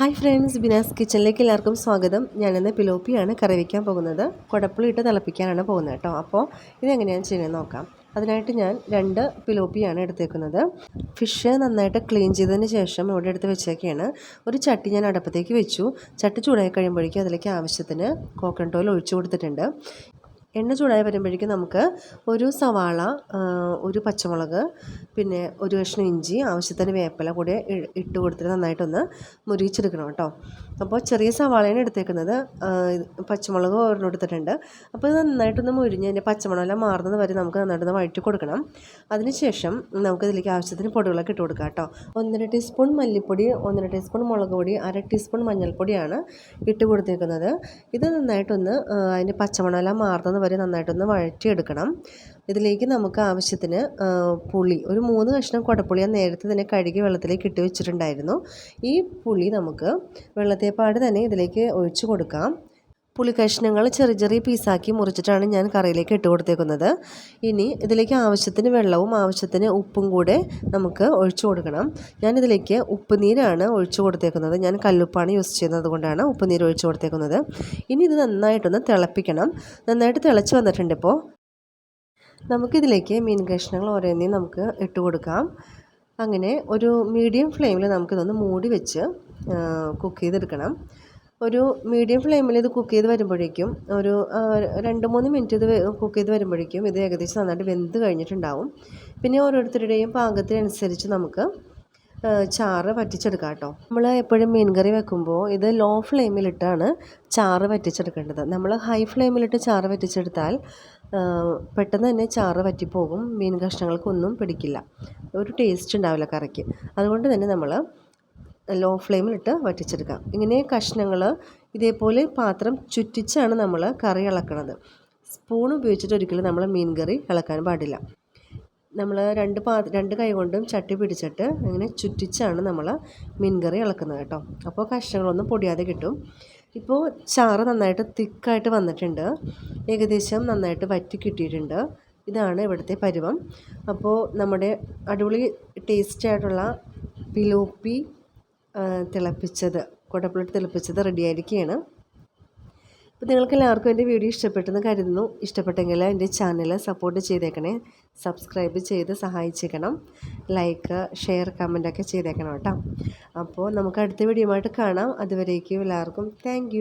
Hi friends Binas കിച്ചണിലേക്ക് എല്ലാവർക്കും സ്വാഗതം. ഞാനിന്ന് പിലോപ്പിയാണ് കറി വയ്ക്കാൻ പോകുന്നത്. കുടപ്പുളിയിട്ട് തിളപ്പിക്കാനാണ് പോകുന്നത് കേട്ടോ. അപ്പോൾ ഇതെങ്ങനെയാണ് ചെയ്യുന്നത് നോക്കാം. അതിനായിട്ട് ഞാൻ രണ്ട് പിലോപ്പിയാണ് എടുത്തേക്കുന്നത്. ഫിഷ് നന്നായിട്ട് ക്ലീൻ ചെയ്തതിന് ശേഷം ഇവിടെ എടുത്ത് വെച്ചേക്കാണ്. ഒരു ചട്ടി ഞാൻ അടുപ്പത്തേക്ക് വെച്ചു. ചട്ടി ചൂടായി കഴിയുമ്പോഴേക്കും അതിലേക്ക് ആവശ്യത്തിന് കോക്കനട്ട് ഓയിൽ ഒഴിച്ചു കൊടുത്തിട്ടുണ്ട്. എണ്ണ ചൂടായി വരുമ്പോഴേക്കും നമുക്ക് ഒരു സവാള ഒരു പച്ചമുളക് പിന്നെ ഒരു കഷ്ണം ഇഞ്ചി ആവശ്യത്തിന് വേപ്പില കൂടി ഇട്ട് കൊടുത്തിട്ട് നന്നായിട്ടൊന്ന് മുരിച്ചെടുക്കണം കേട്ടോ. അപ്പോൾ ചെറിയ സവാളയാണ് എടുത്തേക്കുന്നത്. പച്ചമുളക് ഒരെണ്ണം എടുത്തിട്ടുണ്ട്. അപ്പോൾ ഇത് നന്നായിട്ടൊന്ന് മുരിഞ്ഞ് അതിന്റെ പച്ചമുളകെല്ലാം മാറുന്നത് വരെ നമുക്ക് നന്നായിട്ടൊന്ന് വഴറ്റി കൊടുക്കണം. അതിനുശേഷം നമുക്ക് ഇതിലേക്ക് ആവശ്യത്തിന് പൊടികളൊക്കെ ഇട്ട് കൊടുക്കാം കേട്ടോ. ഒന്നര ടീസ്പൂൺ മല്ലിപ്പൊടി ഒന്നര ടീസ്പൂൺ മുളക് പൊടി അര ടീസ്പൂൺ മഞ്ഞൾപ്പൊടിയാണ് ഇട്ട് കൊടുത്തേക്കുന്നത്. ഇത് നന്നായിട്ടൊന്ന് അതിന്റെ പച്ചമുളകെല്ലാം മാറുന്നത് വരെ നന്നായിട്ടൊന്ന് വഴറ്റിയെടുക്കണം. ഇതിലേക്ക് നമുക്ക് ആവശ്യത്തിന് പുളി ഒരു മൂന്ന് കഷ്ണം കുടപ്പുളി ഞാൻ നേരത്തെ തന്നെ കഴുകി വെള്ളത്തിലേക്ക് ഇട്ട് വെച്ചിട്ടുണ്ടായിരുന്നു. ഈ പുളി നമുക്ക് വെള്ളത്തെപ്പാട് തന്നെ ഇതിലേക്ക് ഒഴിച്ചു കൊടുക്കാം. പുളി കഷ്ണങ്ങൾ ചെറിയ ചെറിയ പീസാക്കി മുറിച്ചിട്ടാണ് ഞാൻ കറിയിലേക്ക് ഇട്ട് കൊടുത്തേക്കുന്നത്. ഇനി ഇതിലേക്ക് ആവശ്യത്തിന് വെള്ളവും ആവശ്യത്തിന് ഉപ്പും കൂടെ നമുക്ക് ഒഴിച്ചു കൊടുക്കണം. ഞാനിതിലേക്ക് ഉപ്പുനീരാണ് ഒഴിച്ചു കൊടുത്തേക്കുന്നത്. ഞാൻ കല്ലുപ്പാണ് യൂസ് ചെയ്യുന്നത് കൊണ്ടാണ് ഉപ്പുനീര് ഒഴിച്ചു കൊടുത്തേക്കുന്നത്. ഇനി ഇത് നന്നായിട്ടൊന്ന് തിളപ്പിക്കണം. നന്നായിട്ട് തിളച്ച് വന്നിട്ടുണ്ട് ഇപ്പോൾ നമുക്കിതിലേക്ക് മീൻ കഷ്ണങ്ങൾ ഓരോന്നേയും നമുക്ക് ഇട്ട് കൊടുക്കാം. അങ്ങനെ ഒരു മീഡിയം ഫ്ലെയിമിൽ നമുക്കിതൊന്ന് മൂടി വെച്ച് കുക്ക് ചെയ്തെടുക്കണം. ഒരു മീഡിയം ഫ്ലെയിമിൽ ഇത് കുക്ക് ചെയ്ത് വരുമ്പോഴേക്കും ഒരു രണ്ട് മൂന്ന് മിനിറ്റ് ഇത് കുക്ക് ചെയ്ത് വരുമ്പോഴേക്കും ഇത് ഏകദേശം നന്നായിട്ട് വെന്ത് കഴിഞ്ഞിട്ടുണ്ടാവും. പിന്നെ ഓരോരുത്തരുടെയും പാകത്തിനനുസരിച്ച് നമുക്ക് ചാറ് വറ്റിച്ചെടുക്കാം കേട്ടോ. നമ്മൾ എപ്പോഴും മീൻ കറി വെക്കുമ്പോൾ ഇത് ലോ ഫ്ലെയിമിലിട്ടാണ് ചാറ് വറ്റിച്ചെടുക്കേണ്ടത്. നമ്മൾ ഹൈ ഫ്ലെയിമിലിട്ട് ചാറ് വറ്റിച്ചെടുത്താൽ പെട്ടെന്ന് തന്നെ ചാറ് വറ്റിപ്പോകും. മീൻ കഷ്ണങ്ങൾക്കൊന്നും പിടിക്കില്ല. ഒരു ടേസ്റ്റ് ഉണ്ടാവില്ല കറിക്ക്. അതുകൊണ്ട് തന്നെ നമ്മൾ ലോ ഫ്ലെയിമിലിട്ട് വറ്റിച്ചെടുക്കാം. ഇങ്ങനെ കഷ്ണങ്ങൾ ഇതേപോലെ പാത്രം ചുറ്റിച്ചാണ് നമ്മൾ കറി ഇളക്കുന്നത് സ്പൂൺ ഉപയോഗിച്ചിട്ട് ഒരിക്കലും നമ്മൾ മീൻ കറി ഇളക്കാൻ പാടില്ല. നമ്മൾ രണ്ട് പാ രണ്ട് കൈ കൊണ്ടും ചട്ടി പിടിച്ചിട്ട് ഇങ്ങനെ ചുറ്റിച്ചാണ് നമ്മൾ മീൻ കറി ഇളക്കുന്നത് കേട്ടോ. അപ്പോൾ കഷ്ണങ്ങളൊന്നും പൊടിയാതെ കിട്ടും. ഇപ്പോൾ ചാറ് നന്നായിട്ട് തിക്കായിട്ട് വന്നിട്ടുണ്ട്. ഏകദേശം നന്നായിട്ട് വറ്റി കിട്ടിയിട്ടുണ്ട്. ഇതാണ് ഇവിടുത്തെ പരുവം. അപ്പോൾ നമ്മുടെ അടിപൊളി ടേസ്റ്റി ആയിട്ടുള്ള പിലോപ്പി തിളപ്പിച്ചത് കുടപ്പുളിട്ട് തിളപ്പിച്ചത് റെഡി ആയിരിക്കുകയാണ്. അപ്പോൾ നിങ്ങൾക്ക് എല്ലാവർക്കും എന്റെ വീഡിയോ ഇഷ്ടപ്പെട്ടെന്ന് കരുതുന്നു. ഇഷ്ടപ്പെട്ടെങ്കിൽ എന്റെ ചാനൽ സപ്പോർട്ട് ചെയ്തേക്കണേ. സബ്സ്ക്രൈബ് ചെയ്ത് സഹായിച്ചേക്കണം. ലൈക്ക് ഷെയർ കമന്റൊക്കെ ചെയ്തേക്കണം കേട്ടോ. അപ്പോൾ നമുക്ക് അടുത്ത വീഡിയോ ആയിട്ട് കാണാം. അതുവരേക്കും എല്ലാവർക്കും താങ്ക്